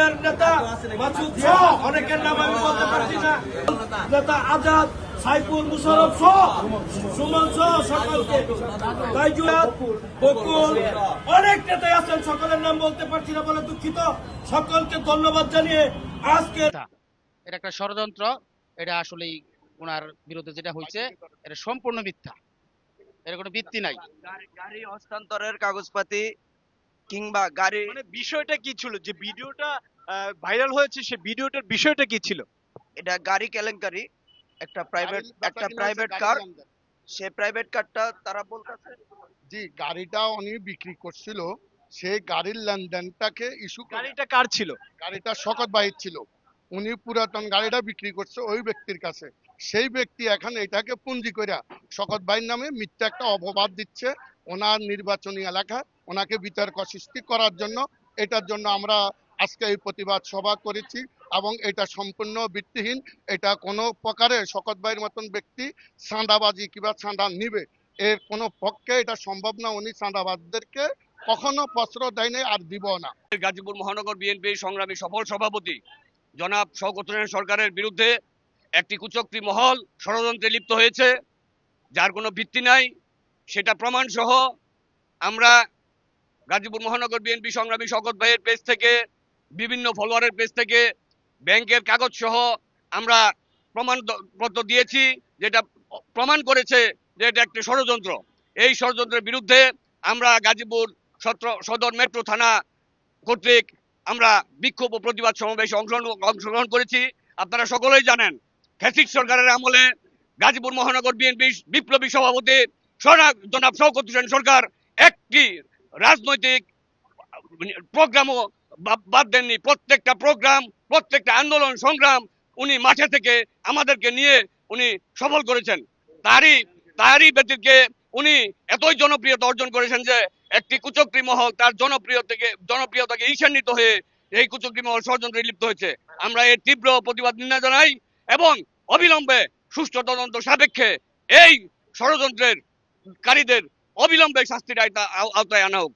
একাত্তরের নেতা মাসুদ সহ অনেকের নাম আমি বলতে পারছি না। নেতা আজাদ সাইফুল মুশারফ সহ সুমন সহ সকলকে। তাইজুয়াদ বকুল অনেক নেতাই আছেন সকলের নাম বলতে পারছি না বলে দুঃখিত। সকলকে ধন্যবাদ জানিয়ে আজকে এটা একটা ষড়যন্ত্র এটা আসলেই ওনার বিরুদ্ধে যেটা হয়েছে এটা সম্পূর্ণ মিথ্যা। এর কোনো ভিত্তি নাই। গাড়ি- গাড়ি হস্তান্তরের কাগজপাতি কিংবা গাড়ি মানে বিষয়টা কি ছিল? যে ভিডিওটা ভাইরাল হয়েছে সে ভিডিওটার বিষয়টা কি ছিল? এটা গাড়ি কেলেঙ্কারি। একটা প্রাইভেট একটা প্রাইভেট কার সে প্রাইভেট কারটা তারা বলতেছে জি গাড়িটা উনি বিক্রি করছিল। সেই গাড়ির লেনদেনটাকে ইস্যু গাড়িটা কার ছিল? গাড়িটা শকত বাহির ছিল। উনি পুরাতন গাড়িটা বিক্রি করছে ওই ব্যক্তির কাছে। সেই ব্যক্তি এখন এটাকে পুঞ্জি করে শকত ভাইয়ের নামে মিথ্যা একটা অপবাদ দিচ্ছে ওনার নির্বাচনী এলাকা, ওনাকে বিতর্ক সৃষ্টি করার জন্য। এটার জন্য আমরা আজকে এই প্রতিবাদ সভা করেছি এবং এটা সম্পূর্ণ ভিত্তিহীন। এটা কোনো প্রকারে শকত ভাইয়ের মতন ব্যক্তি চাঁদাবাজি কিংবা ছাঁদা নিবে। এর কোনো পক্ষে এটা সম্ভব না উনি চাঁদাবাজদেরকে কখনো প্রশ্রয় দেয় নাই আর দিব না। গাজীপুর মহানগর বিএনপি সংগ্রামী সফল সভাপতি জনাব শওকত সরকারের বিরুদ্ধে একটি কুচক্রী মহল ষড়যন্ত্রে লিপ্ত হয়েছে, যার কোনো ভিত্তি নাই। সেটা প্রমাণ সহ আমরা গাজীপুর মহানগর বিএনপি সংগ্রামী শওকত ভাইয়ের পেজ থেকে, বিভিন্ন ফলোয়ারের পেজ থেকে, ব্যাংকের কাগজ সহ আমরা প্রমাণ দ- পত্র দিয়েছি, যেটা প্রমাণ করেছে যে এটা একটি ষড়যন্ত্র। এই ষড়যন্ত্রের বিরুদ্ধে আমরা গাজীপুর সদর মেট্রো থানা কর্তৃক আমরা বিক্ষোভ ও প্রতিবাদ সমাবেশে অংশগ্রহণ করেছি। আপনারা সকলেই জানেন ফ্যাসিক সরকারের আমলে গাজীপুর মহানগর বিএনপি বিপ্লবী সভাপতি জনাব শওকত হোসেন সরকার একটি রাজনৈতিক প্রোগ্রামও বাদ দেননি। প্রত্যেকটা প্রোগ্রাম, প্রত্যেকটা আন্দোলন, সংগ্রাম উনি মাঠে থেকে আমাদেরকে নিয়ে উনি সফল করেছেন। তারই তারই ব্যক্তিকে উনি এতই জনপ্রিয়তা অর্জন করেছেন যে একটি কুচক্রী মহল তার জনপ্রিয় থেকে জনপ্রিয়তাকে ঈশান্বিত হয়ে এই কুচক্রী মহল ষড়যন্ত্রে লিপ্ত হয়েছে। আমরা এর তীব্র প্রতিবাদ নিন্দা জানাই এবং অবিলম্বে সুষ্ঠু তদন্ত সাপেক্ষে এই ষড়যন্ত্রের কারীদের অবিলম্বে শাস্তির আওতা- আওতায় আনা হোক।